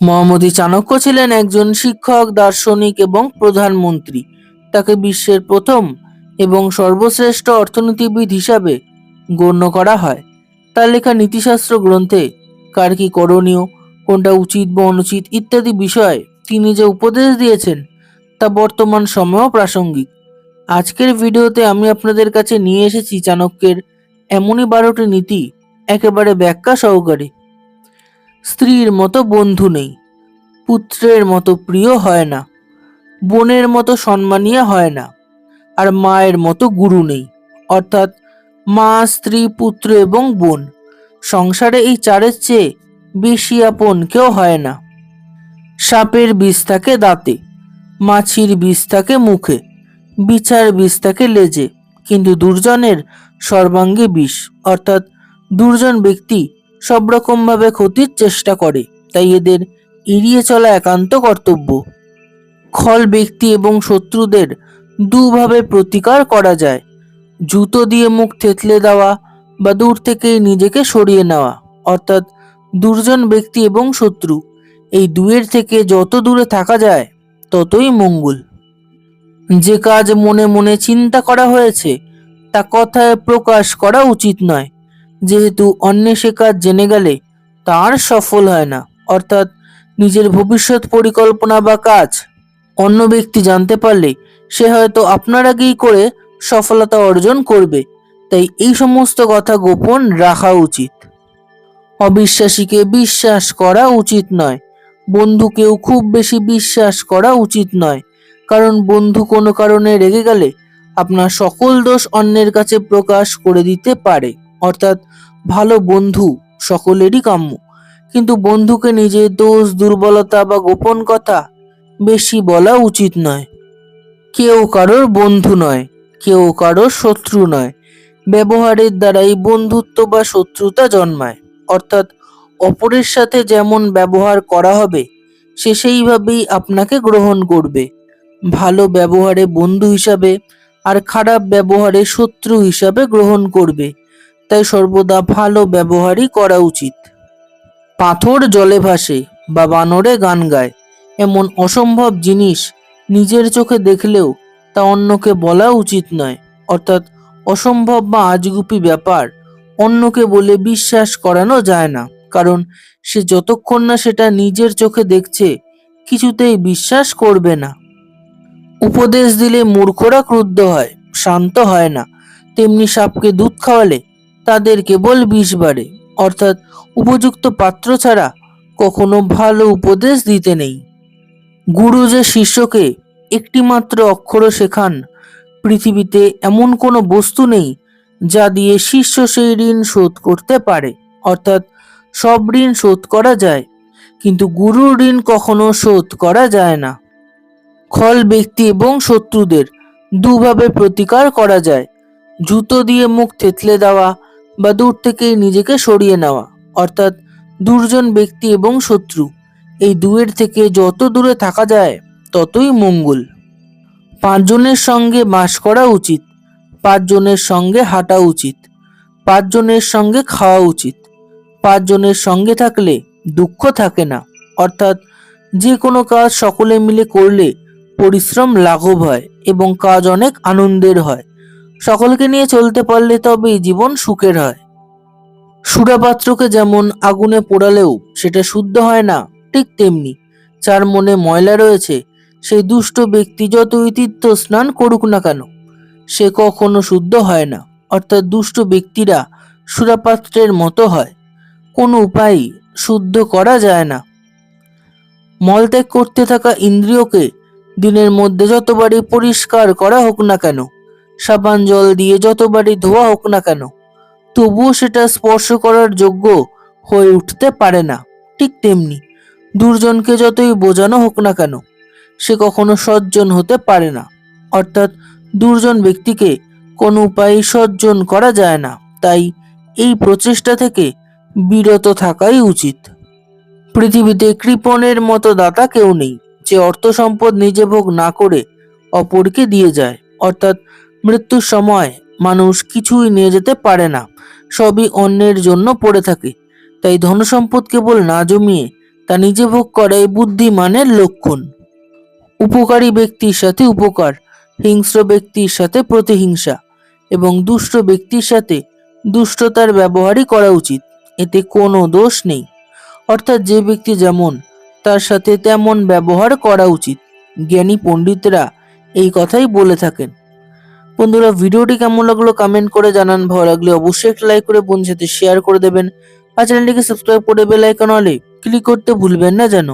মহামতি চাণক্য ছিলেন একজন শিক্ষক, দার্শনিক এবং প্রধানমন্ত্রী। তাকে বিশ্বের প্রথম এবং সর্বশ্রেষ্ঠ অর্থনীতিবিদ হিসাবে গণ্য করা হয়। তার লেখা নীতিশাস্ত্র গ্রন্থে কার কি করণীয়, কোনটা উচিত বা অনুচিত ইত্যাদি বিষয়ে তিনি যে উপদেশ দিয়েছেন, তা বর্তমান সময়েও প্রাসঙ্গিক। আজকের ভিডিওতে আমি আপনাদের কাছে নিয়ে এসেছি চাণক্যের এমনই বারোটি নীতি, একেবারে ব্যাখ্যা সহকারে। স্ত্রীর মতো বন্ধু নেই, পুত্রের মতো প্রিয় হয় না, বোনের মতো সম্মানীয় হয় না, আর মায়ের মতো গুরু নেই। অর্থাৎ মা, স্ত্রী, পুত্র এবং বোন, সংসারে এই চারের চেয়ে বেশি আপন কেউ হয় না। সাপের বিষ থাকে দাঁতে, মাছির বিষ থাকে মুখে, বিচার বিষ থাকে লেজে, কিন্তু দুর্জনের সর্বাঙ্গে বিষ। অর্থাৎ দুর্জন ব্যক্তি সব রকমভাবে ক্ষতির চেষ্টা করে, তাই এদের এড়িয়ে চলা একান্ত কর্তব্য। খল ব্যক্তি এবং শত্রুদের দুভাবে প্রতিকার করা যায়, জুতো দিয়ে মুখ থেতলে দেওয়া বা দূর থেকে নিজেকে সরিয়ে নেওয়া, অর্থাৎ দুর্জন ব্যক্তি এবং শত্রু, এই দুয়ের থেকে যত দূরে থাকা যায়, ততই মঙ্গল। যে কাজ মনে মনে চিন্তা করা হয়েছে, তা কথায় প্রকাশ করা উচিত নয় যেহেতু অন্য সে কাজ জেনে গেলে তার সফল হয় না। অর্থাৎ নিজের ভবিষ্যৎ পরিকল্পনা বা কাজ অন্য ব্যক্তি জানতে পারলে সে হয়তো আপনার আগেই করে সফলতা অর্জন করবে। তাই এই সমস্ত কথা গোপন রাখা উচিত। অবিশ্বাসীকে বিশ্বাস করা উচিত নয়। বন্ধুকেও খুব বেশি বিশ্বাস করা উচিত নয়। কারণ বন্ধু কোনো কারণে রেগে গেলে আপনার সকল দোষ অন্যের কাছে প্রকাশ করে দিতে পারে। অর্থাৎ ভালো বন্ধু সকলেরই কাম্য। কিন্তু বন্ধুকে নিজের দোষ, দুর্বলতা বা গোপন কথা বেশি বলা উচিত নয়। কেউ কারোর বন্ধু নয়, কেউ কারোর শত্রু নয়। ব্যবহারের দ্বারাই বন্ধুত্ব বা শত্রুতা জন্মায়। অর্থাৎ অপরের সাথে যেমন ব্যবহার করা হবে, সে সেইভাবেই আপনাকে গ্রহণ করবে। ভালো ব্যবহারে বন্ধু হিসাবে আর খারাপ ব্যবহারে শত্রু হিসাবে গ্রহণ করবে। তাই সর্বদা ভালো ব্যবহারই করা উচিত। পাথর জলে ভাসে বা বানরে গান গায়, এমন অসম্ভব জিনিস নিজের চোখে দেখলেও তা অন্যকে বলা উচিত নয়, অর্থাৎ অসম্ভব বা আজগুপি ব্যাপার অন্যকে বলে বিশ্বাস করানো যায় না, কারণ সে যতক্ষণ না সেটা নিজের চোখে দেখছে, কিছুতেই বিশ্বাস করবে না। উপদেশ দিলে মূর্খরা ক্রুদ্ধ হয়, শান্ত হয় না, তেমনি সাপকে দুধ খাওয়ালে তাদের কেবল বিষ বাড়ে। অর্থাৎ উপযুক্ত পাত্র ছাড়া কখনো ভালো উপদেশ দিতে নেই। গুরু যে শিষ্যকে একটিমাত্র অক্ষর শেখান, পৃথিবীতে এমন কোনো বস্তু নেই যা দিয়ে শিষ্য সেই ঋণ শোধ করতে পারে। অর্থাৎ সব ঋণ শোধ করা যায়, কিন্তু গুরুর ঋণ কখনো শোধ করা যায় না। খল ব্যক্তি এবং শত্রুদের দুভাবে প্রতিকার করা যায়। জুতো দিয়ে মুখ থেতলে দেওয়া বা দূর থেকে নিজেকে সরিয়ে নেওয়া, অর্থাৎ দুর্জন ব্যক্তি এবং শত্রু। এই দুয়ের থেকে যত দূরে থাকা যায়, ততই মঙ্গল। পাঁচজনের সঙ্গে বাস করা উচিত, পাঁচজনের সঙ্গে হাঁটা উচিত, পাঁচজনের সঙ্গে খাওয়া উচিত, পাঁচজনের সঙ্গে থাকলে দুঃখ থাকে না, অর্থাৎ যে কোনো কাজ সকলে মিলে করলে পরিশ্রম লাঘব হয় এবং কাজ অনেক আনন্দের হয়। সকলকে নিয়ে চলতে পারলে তবেই জীবন সুখের হয়। সুরাপাত্রকে যেমন আগুনে পোড়ালেও সেটা শুদ্ধ হয় না, ঠিক তেমনি যার মনে ময়লা রয়েছে, সেই দুষ্ট ব্যক্তি যতই তীর্থ স্নান করুক না কেন, সে কখনো শুদ্ধ হয় না। অর্থাৎ দুষ্ট ব্যক্তিরা সুরাপাত্রের মতো হয়, কোনো উপায় শুদ্ধ করা যায় না। মলত্যাগ করতে থাকা ইন্দ্রিয়কে দিনের মধ্যে যতবারই পরিষ্কার করা হোক না কেন সাবান জল দিয়ে যতবারই ধোয়া হোক না কেন, তবুও সেটা স্পর্শ করার যোগ্য হয়ে উঠতে পারে না, ঠিক তেমনি দুর্জনকে যতই বোঝানো হোক না কেন, সে কখনো সজ্জন হতে পারে না। অর্থাৎ দুর্জন ব্যক্তিকে কোনো উপায়ে সজ্জন করা যায় না, তাই এই প্রচেষ্টা থেকে বিরত থাকাই উচিত। পৃথিবীতে কৃপণের মতো দাতা কেউ নেই, যে অর্থ সম্পদ নিজে ভোগ না করে অপরকে দিয়ে যায়। অর্থাৎ মৃত্যুর সময় মানুষ কিছুই নিয়ে যেতে পারে না, সবই অন্যের জন্য পড়ে থাকে। তাই ধনসম্পদ কেবল না জমিয়ে তা নিজে ভোগ করাই বুদ্ধিমানের লক্ষণ। উপকারী ব্যক্তির সাথে উপকার, হিংস্র ব্যক্তির সাথে প্রতিহিংসা এবং দুষ্ট ব্যক্তির সাথে দুষ্টতার ব্যবহারই করা উচিত, এতে কোনো দোষ নেই। অর্থাৎ যে ব্যক্তি যেমন, তার সাথে তেমন ব্যবহার করা উচিত। জ্ঞানী পণ্ডিতরা এই কথাই বলে থাকেন। বন্ধুরা, ভিডিওটি কেমন লাগল কমেন্ট করে জানান। ভালো লাগলে অবশ্যই একটা লাইক করে বন্ধুর সাথে শেয়ার করে দেবেন। আর চ্যানেলটিকে সাবস্ক্রাইব করে বেল আইকন অলে ক্লিক করতে ভুলবেন না যেন।